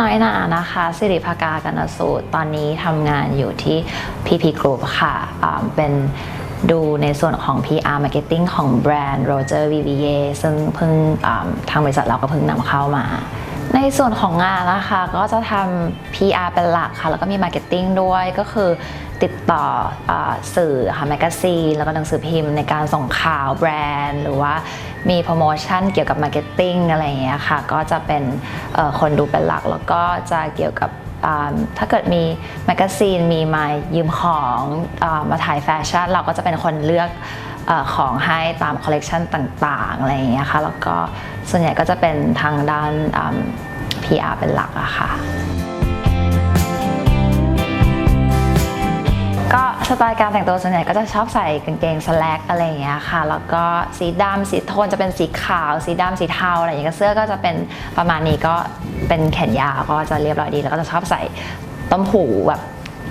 น้อยหนานะคะสิริภากากนสูตร ตอนนี้ทำงานอยู่ที่ PP Group ค่ะเป็นดูในส่วนของ PR Marketing ของแบรนด์ Roger Vivier ซึ่งเพิ่งทางบริษัทเราก็เพิ่งนำเข้ามา ในส่วนของงานนะคะก็จะทำ PR เป็นหลักค่ะ แล้วก็มี Marketing ด้วยก็คือติดต่ออสื่อค่ะแมกกาซีนแล้วก็หนังสือพิมพ์ในการส่งข่าวแบรนด์ หรือว่ามีโปรโมชั่นเกี่ยวกับ Marketing อะไรอย่างเงี้ยค่ะ ก็จะเป็นคนดูเป็นหลัก แล้วก็จะเกี่ยวกับถ้าเกิดมีแมกกาซีนมีมายืมของอมาถ่ายแฟชั่น เราก็จะเป็นคนเลือก ของให้ตามคอลเลกชันต่างๆอะไรอย่างเงี้ยค่ะแล้วก็ส่วนใหญ่ก็จะเป็นทางด้านอืม PR เป็นหลักอะค่ะก็สไตล์การแต่งตัวส่วนใหญ่ก็จะชอบใส่กางเกงสแลกอะไรอย่างเงี้ยค่ะ แล้วก็สีดำสีโทนจะเป็นสีขาว สีดำสีเทาอะไรอย่างเงี้ยเสื้อก็จะเป็นประมาณนี้ก็เป็นแขนยาวก็จะเรียบร้อยดี แล้วก็จะชอบใส่ต้มหูแบบ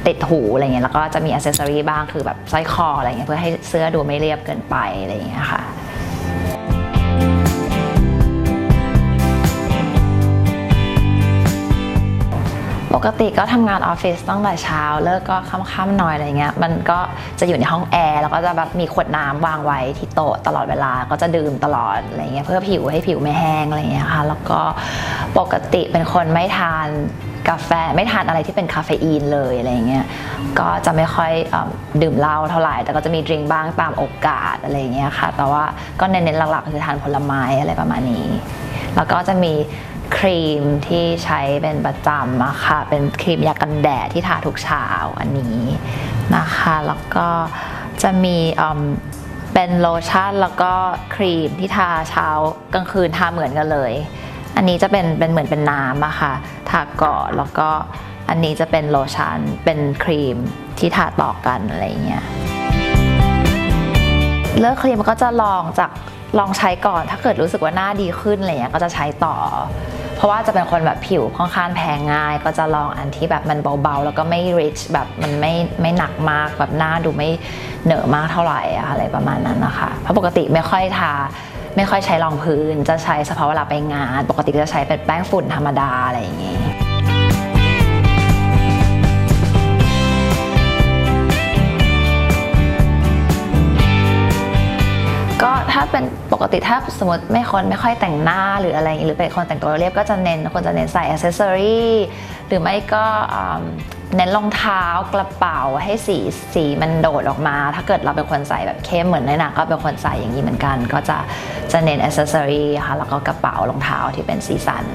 ติดหูอะไรเงี้ยแล้วก็จะมีอ c เซสซอรีบ้างคือแบบสร้อยคออะไรเงี้ยเพื่อให้เสื้อดูไม่เรียบเกินไปอะไรเงี้ยค่ะ ปกติก็ทำงานออฟฟิศตั้งแต่เช้า เลิกก็ค่ำๆหน่อยอะไรเงี้ย มันก็จะอยู่ในห้องแอร์แล้วก็จะแบบมีขวดน้ำวางไว้ที่โต๊ะตลอดเวลา ก็จะดื่มตลอดอะไรเงี้ยเพื่อผิวให้ผิวไม่แห้งอะไรเงี้ยค่ะ แล้วก็ปกติเป็นคนไม่ทานกาแฟไม่ทานอะไรที่เป็นคาเฟอีนเลยอะไรเงี้ย ก็จะไม่ค่อยอดื่มเหล้าเท่าไหร่ แต่ก็จะมีดริงบ้างตามโอกาสอะไรเงี้ยค่ะ แต่ว่าก็เน้นๆหลักๆคือทานผลไม้อะไรประมาณนี้ แล้วก็จะมี ครีมที่ใช้เป็นประจำอะค่ะ เป็นครีมยากันแดดที่ทาทุกเช้าอันนี้นะคะ แล้วก็จะมีเป็นโลชั่นแล้วก็ครีมที่ทาเช้ากลางคืนทาเหมือนกันเลย อันนี้จะเป็นเป็นเหมือนเป็นน้ำอะค่ะ ทาก่อนแล้วก็อันนี้จะเป็นโลชั่นเป็นครีมที่ทาต่อกันอะไรเงี้ยเลือกครีมก็จะลองจากลองใช้ก่อน ถ้าเกิดรู้สึกว่าหน้าดีขึ้นอะไรเงี้ยก็จะใช้ต่อ เพราะว่าจะเป็นคนแบบผิวค่อนข้างแพ้ง่าย ก็จะลองอันที่แบบมันเบาๆ แล้วก็ไม่ rich แบบมันไม่ไม่หนักมากแบบหน้าดูไม่เหนอะมากเท่าไหร่อะไรประมาณนั้นนะคะ เพราะปกติไม่ค่อยทาไม่ค่อยใช้รองพื้น จะใช้เฉพาะเวลาไปงาน ปกติจะใช้เป็นแป้งฝุ่นธรรมดาอะไรอย่างงี้ เป็นปกติถ้าสมมติไม่คนไม่ค่อยแต่งหน้าหรืออะไรอย่างงี้หรือเป็นคนแต่งตัวเรียบก็จะเน้นคนจะเน้นใส่อ c เซสซอรีหรือไม่ก็เน้นรองเท้ากระเป๋าให้สีสีมันโดดออกมา ถ้าเกิดเราเป็นคนใส่แบบเข้มเหมือนในหนังก็เป็นคนใส่อย่างนี้เหมือนกัน ก็จะจะเน้นอ c เซสซอรีค่ะแล้วก็กระเป๋ารองเท้าที่เป็นสีสัน